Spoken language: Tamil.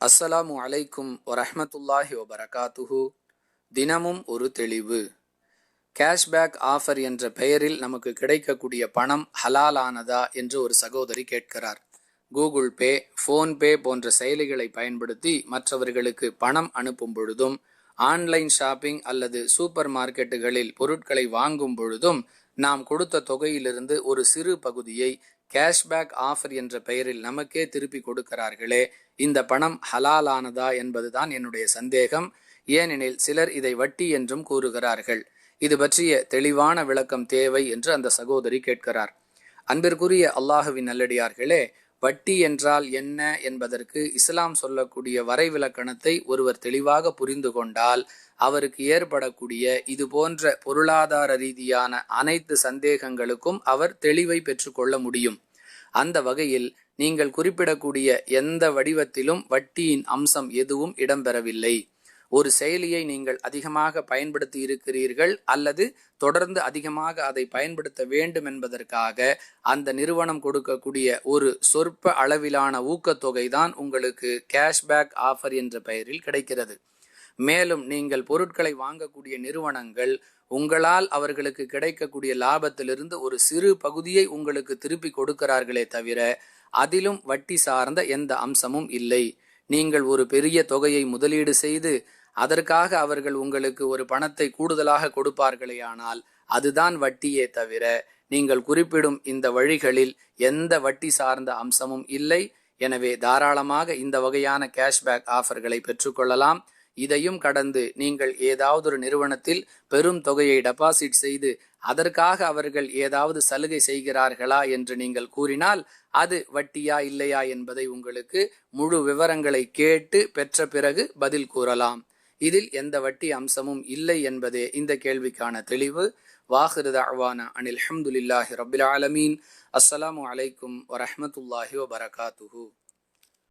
அஸ்ஸலாமு அலைக்கும் வரஹமத்துல்லாஹி வபரகாத்துஹு. தினமும் ஒரு தெளிவு. கேஷ்பேக் ஆஃபர் என்ற பெயரில் நமக்கு கிடைக்கக்கூடிய பணம் ஹலாலானதா என்று ஒரு சகோதரி கேட்கிறார். கூகுள் பே ஃபோன்பே போன்ற செயலிகளை பயன்படுத்தி மற்றவர்களுக்கு பணம் அனுப்பும் பொழுதும் ஆன்லைன் ஷாப்பிங் அல்லது சூப்பர் மார்க்கெட்டுகளில் பொருட்களை வாங்கும் பொழுதும் நாம் கொடுத்த தொகையிலிருந்து ஒரு சிறு பகுதியை கேஷ்பேக் ஆஃபர் என்ற பெயரில் நமக்கே திருப்பி கொடுக்கிறார்களே. இந்த பணம் ஹலாலானதா என்பதுதான் என்னுடைய சந்தேகம். ஏனெனில் சிலர் இதை வட்டி என்றும் கூறுகிறார்கள். இது பற்றிய தெளிவான விளக்கம் தேவை என்று அந்த சகோதரி கேட்கிறார். அன்பிற்குரிய அல்லாஹுவின் நல்லடியார்களே வட்டி என்றால் என்ன என்பதற்கு இஸ்லாம் சொல்லக்கூடிய வரைவிலக்கணத்தை ஒருவர் தெளிவாக புரிந்து கொண்டால் அவருக்கு ஏற்படக்கூடிய இது போன்ற பொருளாதார ரீதியான அனைத்து சந்தேகங்களுக்கும் அவர் தெளிவை பெற்றுக்கொள்ள முடியும். அந்த வகையில் நீங்கள் குறிப்பிடக்கூடிய எந்த வடிவத்திலும் வட்டியின் அம்சம் எதுவும் இடம்பெறவில்லை. ஒரு செயலியை நீங்கள் அதிகமாக பயன்படுத்தி இருக்கிறீர்கள் அல்லது தொடர்ந்து அதிகமாக அதை பயன்படுத்த வேண்டும் என்பதற்காக அந்த நிறுவனம் கொடுக்கக்கூடிய ஒரு சொற்ப அளவிலான ஊக்கத்தொகை தான் உங்களுக்கு கேஷ்பேக் ஆஃபர் என்ற பெயரில் கிடைக்கிறது. மேலும் நீங்கள் பொருட்களை வாங்கக்கூடிய நிறுவனங்கள் உங்களால் அவர்களுக்கு கிடைக்கக்கூடிய லாபத்திலிருந்து ஒரு சிறு பகுதியை உங்களுக்கு திருப்பி கொடுக்கிறார்களே தவிர அதிலும் வட்டி சார்ந்த எந்த அம்சமும் இல்லை. நீங்கள் ஒரு பெரிய தொகையை முதலீடு செய்து அதற்காக அவர்கள் உங்களுக்கு ஒரு பணத்தை கூடுதலாக கொடுப்பார்களே ஆனால் அதுதான் வட்டியே தவிர நீங்கள் குறிப்பிடும் இந்த வழிகளில் எந்த வட்டி சார்ந்த அம்சமும் இல்லை. எனவே தாராளமாக இந்த வகையான கேஷ்பேக் ஆஃபர்களை பெற்றுக்கொள்ளலாம். இதையும் கடந்து நீங்கள் ஏதாவது ஒரு நிறுவனத்தில் பெரும் தொகையை டெபாசிட் செய்து அதற்காக அவர்கள் ஏதாவது சலுகை செய்கிறார்களா என்று நீங்கள் கூறினால் அது வட்டியா இல்லையா என்பதை உங்களுக்கு முழு விவரங்களை கேட்டு பெற்ற பிறகு பதில் கூறலாம். இதில் எந்த வட்டி அம்சமும் இல்லை என்பதே இந்த கேள்விக்கான தெளிவு. வாஹிருத அவான அனில் அஹமதுல்லாஹி ரபில் ஆலமீன். அஸ்ஸலாமு அலைக்கும் வரஹமத்துல்லாஹி வபரகாத்துஹூ.